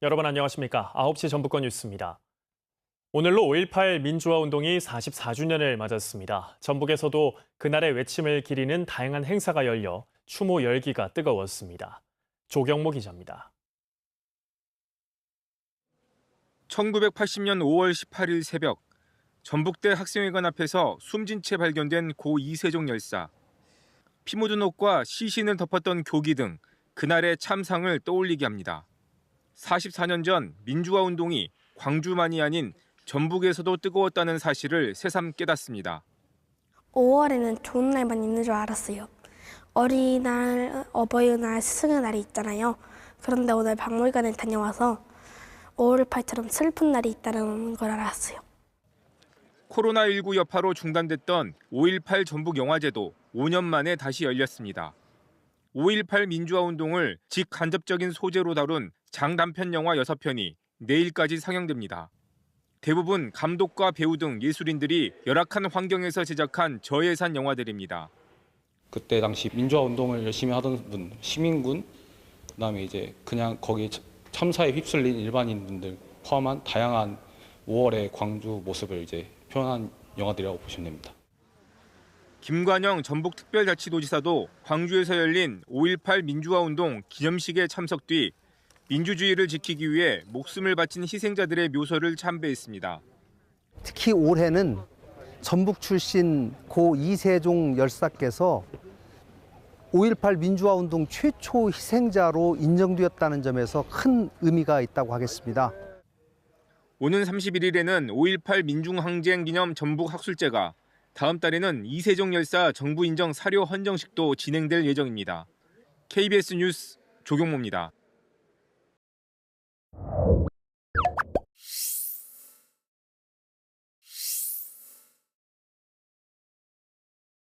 여러분 안녕하십니까? 9시 전북권 뉴스입니다. 오늘로 5.18 민주화 운동이 44주년을 맞았습니다. 전북에서도 그날의 외침을 기리는 다양한 행사가 열려 추모 열기가 뜨거웠습니다. 조경모 기자입니다. 1980년 5월 18일 새벽 전북대 학생회관 앞에서 숨진 채 발견된 고 이세종 열사. 피 묻은 옷과 시신을 덮었던 교기 등 그날의 참상을 떠올리게 합니다. 44년 전 민주화 운동이 광주만이 아닌 전북에서도 뜨거웠다는 사실을 새삼 깨닫습니다. 5월에는 좋은 날만 있는 줄 알았어요. 어린이날, 어버이날, 스승의 날이 있잖아요. 그런데 오늘 박물관에 다녀와서 5.18처럼 슬픈 날이 있다는 걸 알았어요. 코로나19 여파로 중단됐던 5.18 전북 영화제도 5년 만에 다시 열렸습니다. 5.18 민주화 운동을 직간접적인 소재로 다룬 장단편 영화 6편이 내일까지 상영됩니다. 대부분 감독과 배우 등 예술인들이 열악한 환경에서 제작한 저예산 영화들입니다. 그때 당시 민주화 운동을 열심히 하던 분, 시민군, 그다음에 이제 그냥 거기 참- 참사에 휩쓸린 일반인분들 포함한 다양한 5월의 광주 모습을 이제 표현한 영화들이라고 보시면 됩니다. 김관영 전북특별자치도지사도 광주에서 열린 5.18 민주화 운동 기념식에 참석 뒤 민주주의를 지키기 위해 목숨을 바친 희생자들의 묘소를 참배했습니다. 특히 올해는 전북 출신 고 이세종 열사께서 5.18 민주화 운동 최초 희생자로 인정되었다는 점에서 큰 의미가 있다고 하겠습니다. 오는 31일에는 5.18 민중항쟁 기념 전북 학술제가 다음 달에는 이세종 열사 정부 인정 사료 헌정식도 진행될 예정입니다. KBS 뉴스 조경모입니다.